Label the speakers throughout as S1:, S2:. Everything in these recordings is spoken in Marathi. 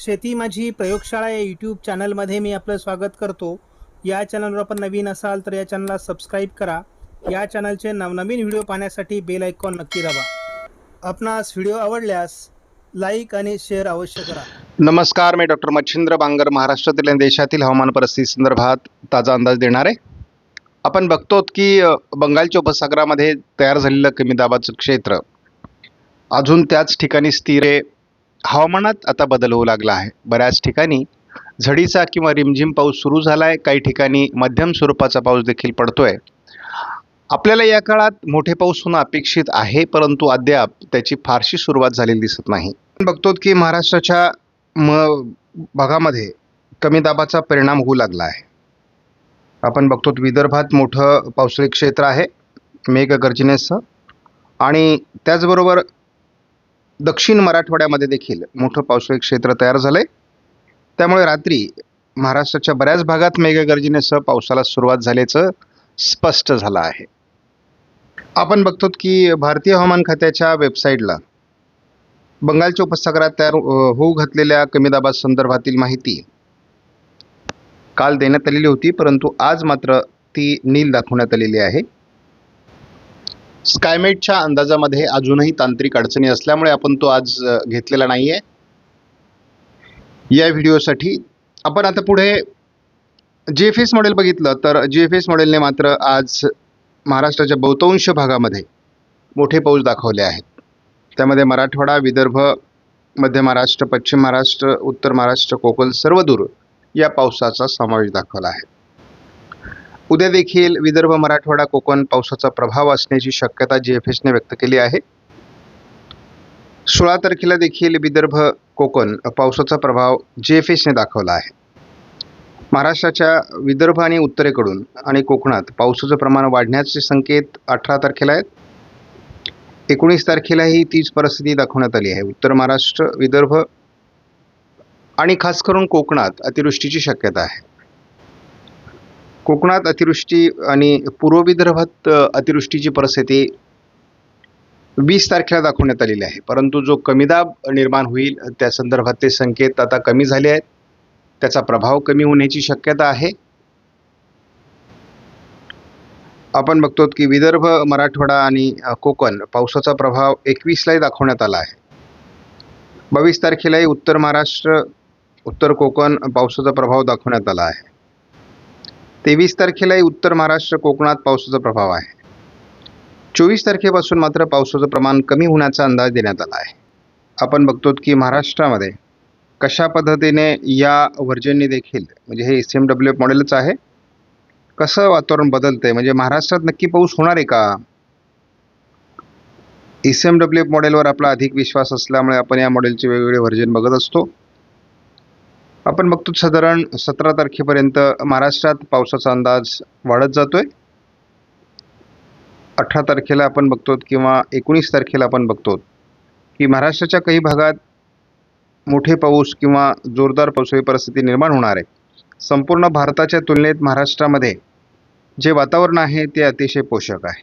S1: शेती माझी प्रयोगशाळा या यूट्यूब चॅनलमध्ये मी आपलं स्वागत करतो. या चॅनलवर आपण नवीन असाल तर या चॅनलला सबस्क्राईब करा. या चॅनलचे नवनवीन व्हिडिओ पाहण्यासाठी बेल आयकॉन नक्की दाबा. आपणास व्हिडिओ आवडल्यास लाईक आणि शेअर अवश्य करा.
S2: नमस्कार मी डॉक्टर मच्छिंद्र बांगर महाराष्ट्रातील आणि देशातील हवामान परिस्थिती संदर्भात ताजा अंदाज देणार. आहे आपण बघतो की बंगालच्या उपसागरामध्ये तयार झालेलं कमी दाबाचं क्षेत्र अजून त्याच ठिकाणी स्थिर आहे. हवामानात आता बदल होऊ लागला आहे. बऱ्याच ठिकाणी झडीचा किंवा रिमझिम पाऊस सुरू झाला आहे काही ठिकाणी मध्यम स्वरूपाचा पाऊस देखील आहे आपल्याला या काळात मोठे पाऊस होणं अपेक्षित आहे परंतु अद्याप त्याची फारशी सुरुवात झालेली दिसत नाही. बघतो की महाराष्ट्राच्या म भागामध्ये कमी दाबाचा परिणाम होऊ लागला आहे. आपण बघतो विदर्भात मोठं पावसाळी क्षेत्र आहे मेघगर्जनेसह. आणि त्याचबरोबर दक्षिण मराठवाड्यामध्ये देखील मोठं पावसाळी क्षेत्र तयार झालं आहे त्यामुळे रात्री महाराष्ट्राच्या बऱ्याच भागात मेघगर्जनेसह पावसाला सुरुवात झाल्याचं स्पष्ट झालं आहे. आपण बघतो की भारतीय हवामान खात्याच्या वेबसाईटला बंगालच्या उपसागरात तयार होऊ घातलेल्या कमी दाबासंदर्भातील माहिती काल देण्यात आलेली होती परंतु आज मात्र ती नील दाखवण्यात आलेली आहे. स्कायमेटच्या अंदाजामध्ये अजूनही तांत्रिक अडचणी असल्यामुळे आपण तो आज घेतलेला नाही आहे या व्हिडिओसाठी आपण आता पुढे जी एफ एस मॉडेल बघितलं तर जी एफ एस मॉडेलने मात्र आज महाराष्ट्राच्या बहुतांश भागामध्ये मोठे पाऊस दाखवले आहेत. त्यामध्ये मराठवाडा विदर्भ मध्य महाराष्ट्र पश्चिम महाराष्ट्र उत्तर महाराष्ट्र कोकण सर्वदूर या पावसाचा समावेश दाखवला आहे. उद्या देखील विदर्भ मराठवाडा कोकण पावसाचा प्रभाव असण्याची शक्यता जी एफ एसने व्यक्त केली आहे. सोळा तारखेला देखील विदर्भ कोकण पावसाचा प्रभाव जी एफ एसने दाखवला आहे. महाराष्ट्राच्या विदर्भ आणि उत्तरेकडून आणि कोकणात पावसाचं प्रमाण वाढण्याचे संकेत अठरा तारखेला आहेत. एकोणीस तारखेलाही तीच परिस्थिती दाखवण्यात आली आहे. उत्तर महाराष्ट्र विदर्भ आणि खास करून कोकणात अतिवृष्टीची शक्यता आहे. कोकणात अतिवृष्टी आणि पूर्व विदर्भात अतिवृष्टीची परिस्थिती वीस तारखेला दाखवण्यात आलेली आहे. परंतु जो कमी दाब निर्माण होईल त्या संदर्भातले संकेत आता कमी झाले आहेत. त्याचा प्रभाव कमी होण्याची शक्यता आहे. आपण बघतो की विदर्भ मराठवाडा आणि कोकण पावसाचा प्रभाव एकवीसलाही दाखवण्यात आला आहे. बावीस तारखेलाही उत्तर महाराष्ट्र उत्तर कोकण पावसाचा प्रभाव दाखवण्यात आला आहे. तेवीस तारखेलाही उत्तर महाराष्ट्र कोकणात पावसाचा प्रभाव आहे. चोवीस तारखेपासून मात्र पावसाचं प्रमाण कमी होण्याचा अंदाज देण्यात आला आहे. आपण बघतो की महाराष्ट्रामध्ये कशा पद्धतीने या व्हर्जनने देखील म्हणजे हे एस एम डब्ल्यू एफ मॉडेलच आहे कसं वातावरण बदलतंय म्हणजे महाराष्ट्रात नक्की पाऊस होणार आहे का? एस एम डब्ल्यू एफ मॉडेलवर आपला अधिक विश्वास असल्यामुळे आपण या मॉडेलचे वेगवेगळे व्हर्जन बघत असतो. आपण बघतो साधारण सतरा तारखेपर्यंत महाराष्ट्रात पावसाचा अंदाज वाढत जातोय. अठरा तारखेला आपण बघतो किंवा एकोणीस तारखेला आपण बघतो की महाराष्ट्राच्या काही भागात मोठे पाऊस किंवा जोरदार पावसाळी परिस्थिती निर्माण होणार आहे. संपूर्ण भारताच्या तुलनेत महाराष्ट्रामध्ये जे वातावरण आहे ते अतिशय पोषक आहे.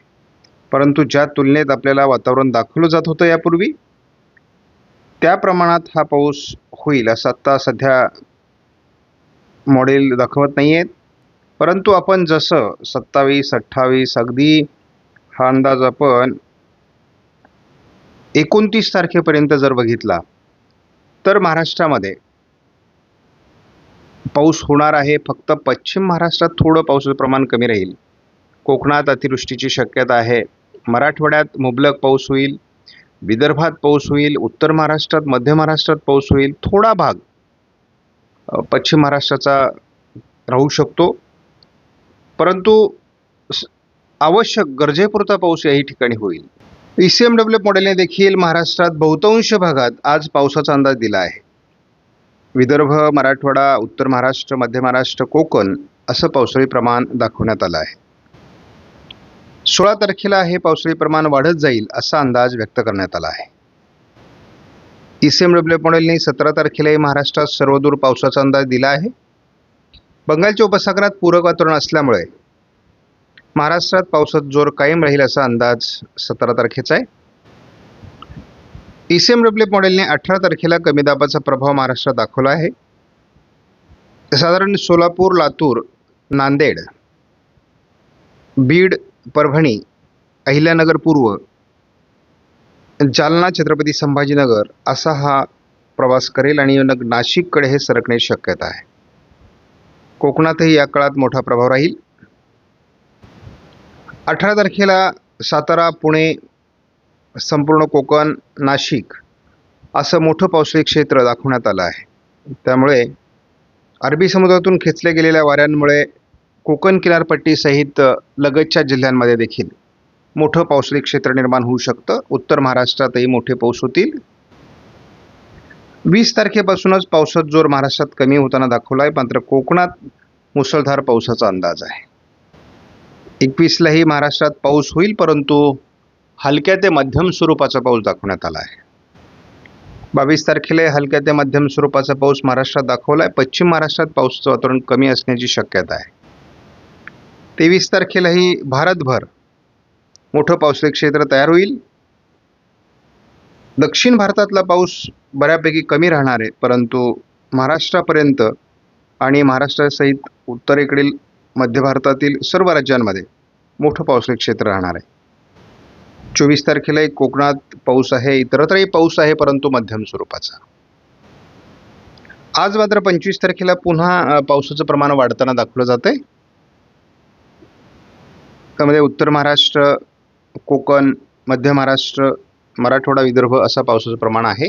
S2: परंतु ज्या तुलनेत आपल्याला वातावरण दाखवलं जात होतं यापूर्वी त्या प्रमाणात हा पाऊस होईल असं आत्ता सध्या मॉडेल दाखवत नाही आहेत परंतु आपण जसं सत्तावीस अठ्ठावीस अगदी हा अंदाज आपण एकोणतीस तारखेपर्यंत जर बघितला तर महाराष्ट्रामध्ये पाऊस होणार आहे. फक्त पश्चिम महाराष्ट्रात थोडं पावसाचं प्रमाण कमी राहील. कोकणात अतिवृष्टीची शक्यता आहे. मराठवाड्यात मुबलक पाऊस होईल. विदर्भात पाऊस होईल. उत्तर महाराष्ट्रात मध्य महाराष्ट्रात पाऊस होईल. थोडा भाग पश्चिम महाराष्ट्राचा राहू शकतो. परंतु आवश्यक गरजेपुरता पाऊस याही ठिकाणी होईल. ई सी एम डब्ल्यू मॉडेलने देखील महाराष्ट्रात बहुतांश भागात आज पावसाचा अंदाज दिला आहे. विदर्भ मराठवाडा उत्तर महाराष्ट्र मध्य महाराष्ट्र कोकण असं पावसाळी प्रमाण दाखवण्यात आलं आहे. सोळा तारखेला हे पावसाळी प्रमाण वाढत जाईल असा अंदाज व्यक्त करण्यात आला आहे. ई सी एम डब्ल्यू सतरा तारखेलाही महाराष्ट्रात सर्वदूर पावसाचा अंदाज दिला आहे. बंगालच्या उपसागरात पूरक वातावरण असल्यामुळे महाराष्ट्रात पावसात जोर कायम राहील असा अंदाज सतरा तारखेचा आहे. ईसीएम रिप्लेप मॉडेलने अठरा तारखेला कमी दाबाचा प्रभाव महाराष्ट्रात दाखवला आहे. साधारण सोलापूर लातूर नांदेड बीड परभणी अहिल्यानगर पूर्व जालना छत्रपती संभाजीनगर असा हा प्रवास करेल आणि नग नाशिककडे हे सरकण्याची शक्यता आहे. कोकणातही या काळात मोठा प्रभाव राहील. अठरा तारखेला सातारा पुणे संपूर्ण कोकण नाशिक असं मोठं पावसाळी क्षेत्र दाखवण्यात आलं आहे. त्यामुळे अरबी समुद्रातून खेचल्या गेलेल्या वाऱ्यांमुळे कोकण किनारपट्टीसहित लगतच्या जिल्ह्यांमध्ये देखील मोठं पावसाळी क्षेत्र निर्माण होऊ शकतं. उत्तर महाराष्ट्रातही मोठे पाऊस होतील. वीस तारखेपासूनच पावसात जोर महाराष्ट्रात कमी होताना दाखवला आहे मात्र कोकणात मुसळधार पावसाचा अंदाज आहे. एकवीसलाही महाराष्ट्रात पाऊस होईल परंतु हलक्या ते मध्यम स्वरूपाचा पाऊस दाखवण्यात आला आहे. बावीस तारखेला हलक्या ते मध्यम स्वरूपाचा पाऊस महाराष्ट्रात दाखवला आहे पश्चिम महाराष्ट्रात पावसाचं वातावरण कमी असण्याची शक्यता आहे. तेवीस तारखेलाही भारतभर मोठं पावसाळी क्षेत्र तयार होईल. दक्षिण भारतातला पाऊस बऱ्यापैकी कमी राहणार आहे परंतु महाराष्ट्रापर्यंत आणि महाराष्ट्रासहित उत्तरेकडील मध्य भारतातील सर्व राज्यांमध्ये मोठं पावसाळी क्षेत्र राहणार आहे. चोवीस तारखेला एक कोकणात पाऊस आहे इतरत्रही पाऊस आहे परंतु मध्यम स्वरूपाचा. आज मात्र पंचवीस तारखेला पुन्हा पावसाचं प्रमाण वाढताना दाखवलं जात आहे त्यामध्ये उत्तर महाराष्ट्र कोकण मध्य महाराष्ट्र मराठवाडा विदर्भ असा पावसाचं प्रमाण आहे.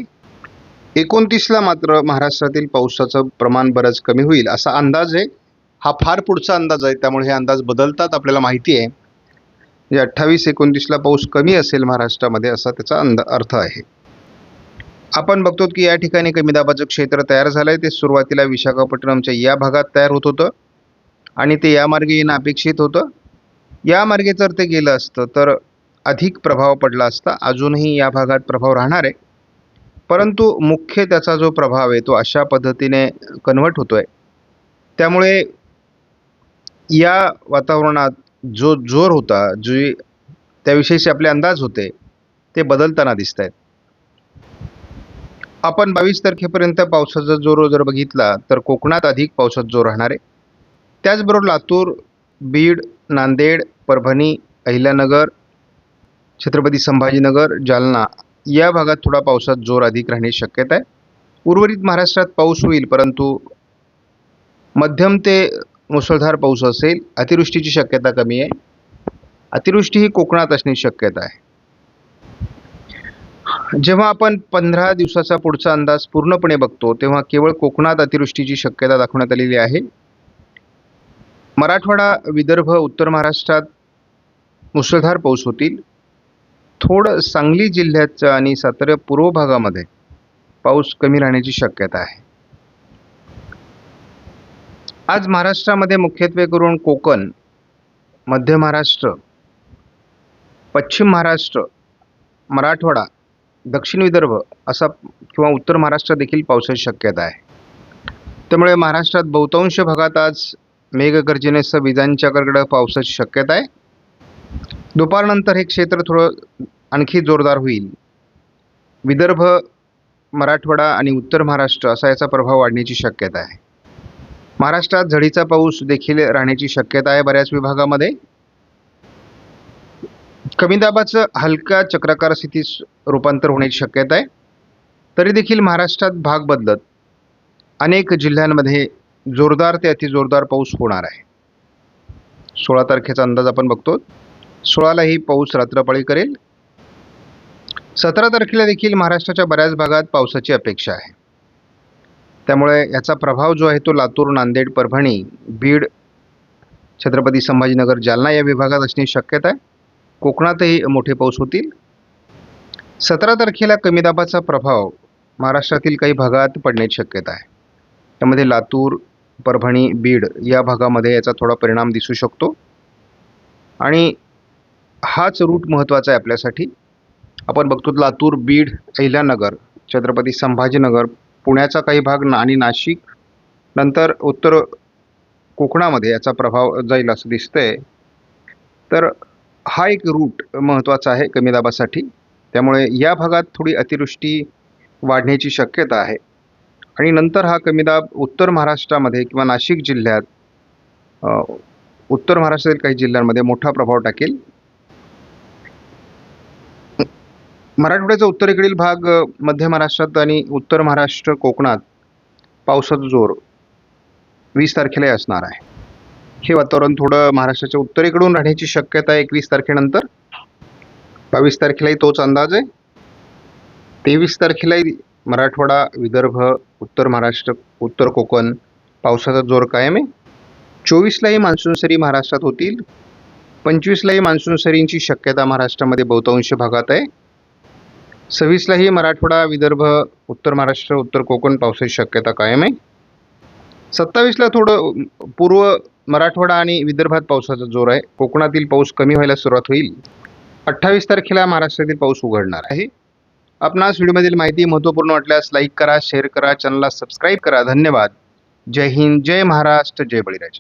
S2: एकोणतीसला मात्र महाराष्ट्रातील पावसाचं प्रमाण बरंच कमी होईल असा अंदाज आहे. हा फार पुढचा अंदाज आहे त्यामुळे हे अंदाज बदलतात आपल्याला माहिती आहे. म्हणजे अठ्ठावीस एकोणतीसला पाऊस कमी असेल महाराष्ट्रामध्ये असा त्याचा अंदा अर्थ आहे. आपण बघतो की या ठिकाणी कमी दाबाचं क्षेत्र तयार झालं आहे ते सुरुवातीला विशाखापट्टणमच्या या भागात तयार होत होतं आणि ते या मार्गे येणं अपेक्षित होतं. या मार्गे जर ते गेलं असतं तर अधिक प्रभाव पडला असता अजूनही या भागात प्रभाव राहणार आहे. परंतु मुख्य त्याचा जो प्रभाव आहे तो अशा पद्धतीने कन्वर्ट होतो आहे त्यामुळे या वातावरणात जो जोर होता जी त्याविषयीचे आपले अंदाज होते ते बदलताना दिसत आहेत आपण बावीस तारखेपर्यंत पावसाचा जोर जर बघितला तर कोकणात अधिक पावसाचा जोर राहणार आहे. त्याचबरोबर लातूर बीड नांदेड परभणी अहिल्यानगर छत्रपती संभाजीनगर जालना या भागात थोडा पावसात जोर अधिक राहण्याची शक्यता आहे. उर्वरित महाराष्ट्रात पाऊस होईल परंतु मध्यम ते मुसळधार पाऊस असेल अतिवृष्टीची शक्यता कमी आहे. अतिवृष्टी ही कोकणात असण्याची शक्यता आहे. जेव्हा आपण पंधरा दिवसाचा पुढचा अंदाज पूर्णपणे बघतो तेव्हा केवळ कोकणात अतिवृष्टीची शक्यता दाखवण्यात आलेली आहे. मराठवाडा विदर्भ उत्तर महाराष्ट्रात मुसळधार पाऊस होतील. थोडं सांगली जिल्ह्याचं आणि सातारा पूर्व भागामध्ये पाऊस कमी राहण्याची शक्यता आहे. आज महाराष्ट्रामध्ये मुख्यत्वे करून कोकण मध्य महाराष्ट्र पश्चिम महाराष्ट्र मराठवाडा दक्षिण विदर्भ असा किंवा उत्तर महाराष्ट्र देखील पावसाची शक्यता आहे. त्यामुळे महाराष्ट्रात बहुतांश भागात आज मेघगर्जनेसह विजांच्या कडकडं पावसाची शक्यता आहे. दुपारनंतर हे क्षेत्र थोडं आणखी जोरदार होईल. विदर्भ मराठवाडा आणि उत्तर महाराष्ट्र असा याचा प्रभाव वाढण्याची शक्यता आहे. महाराष्ट्रात झडीचा पाऊस देखील राहण्याची शक्यता आहे बऱ्याच विभागामध्ये. कमी दाबाचं हलका चक्राकार स्थितीस रूपांतर होण्याची शक्यता आहे. तरी देखील महाराष्ट्रात भाग बदलत अनेक जिल्ह्यांमध्ये जोरदार ते अतिजोरदार पाऊस होणार आहे. सोळा तारखेचा अंदाज आपण बघतो सोळालाही पाऊस रात्रपाळी करेल. सतरा तारखेला देखील महाराष्ट्राच्या बऱ्याच भागात पावसाची अपेक्षा आहे. त्यामुळे याचा प्रभाव जो आहे तो लातूर नांदेड परभणी बीड छत्रपती संभाजीनगर जालना या विभागात असण्याची शक्यता आहे. कोकणातही मोठे पाऊस होतील. सतरा तारखेला कमी दाबाचा प्रभाव महाराष्ट्रातील काही भागात पडण्याची शक्यता आहे. त्यामध्ये लातूर परभणी बीड या भागामध्ये याचा थोडा परिणाम दिसू शकतो. आणि हाच रूट महत्त्वाचा आहे आपल्यासाठी. आपण बघतो लातूर बीड अहिल्यानगर छत्रपती संभाजीनगर पुण्याचा काही भाग ना आणि नाशिक नंतर उत्तर कोकणामध्ये याचा प्रभाव जाईल असं दिसतंय. तर हा एक रूट महत्त्वाचा आहे कमी दाबासाठी त्यामुळे या भागात थोडी अतिवृष्टी वाढण्याची शक्यता आहे. आणि नंतर हा कमी दाब उत्तर महाराष्ट्रामध्ये किंवा नाशिक जिल्ह्यात उत्तर महाराष्ट्रातील काही जिल्ह्यांमध्ये मोठा प्रभाव टाकेल. मराठवाड्याचा उत्तरेकडील भाग मध्य महाराष्ट्रात आणि उत्तर महाराष्ट्र कोकणात पावसाचा जोर वीस तारखेलाही असणार आहे. हे वातावरण थोडं महाराष्ट्राच्या उत्तरेकडून राहण्याची शक्यता आहे एकवीस तारखेनंतर. बावीस तारखेलाही तोच अंदाज आहे. तेवीस तारखेलाही मराठवाडा विदर्भ उत्तर महाराष्ट्र उत्तर कोकण पावसाचा जोर कायम आहे. चोवीसलाही मान्सून सरी महाराष्ट्रात होतील. पंचवीसलाही मान्सून सरींची शक्यता महाराष्ट्रामध्ये बहुतांश भागात आहे. सव्वीसलाही मराठवाडा विदर्भ उत्तर महाराष्ट्र उत्तर कोकण पावसाची शक्यता कायम आहे. सत्तावीसला थोडं पूर्व मराठवाडा आणि विदर्भात पावसाचा जोर आहे. कोकणातील पाऊस कमी व्हायला सुरुवात होईल. अठ्ठावीस तारखेला महाराष्ट्रातील पाऊस उघडणार आहे. आपणास व्हिडिओमधील माहिती महत्त्वपूर्ण वाटल्यास लाईक करा शेअर करा चॅनलला सबस्क्राईब करा. धन्यवाद. जय हिंद जय महाराष्ट्र जय बळीराजा.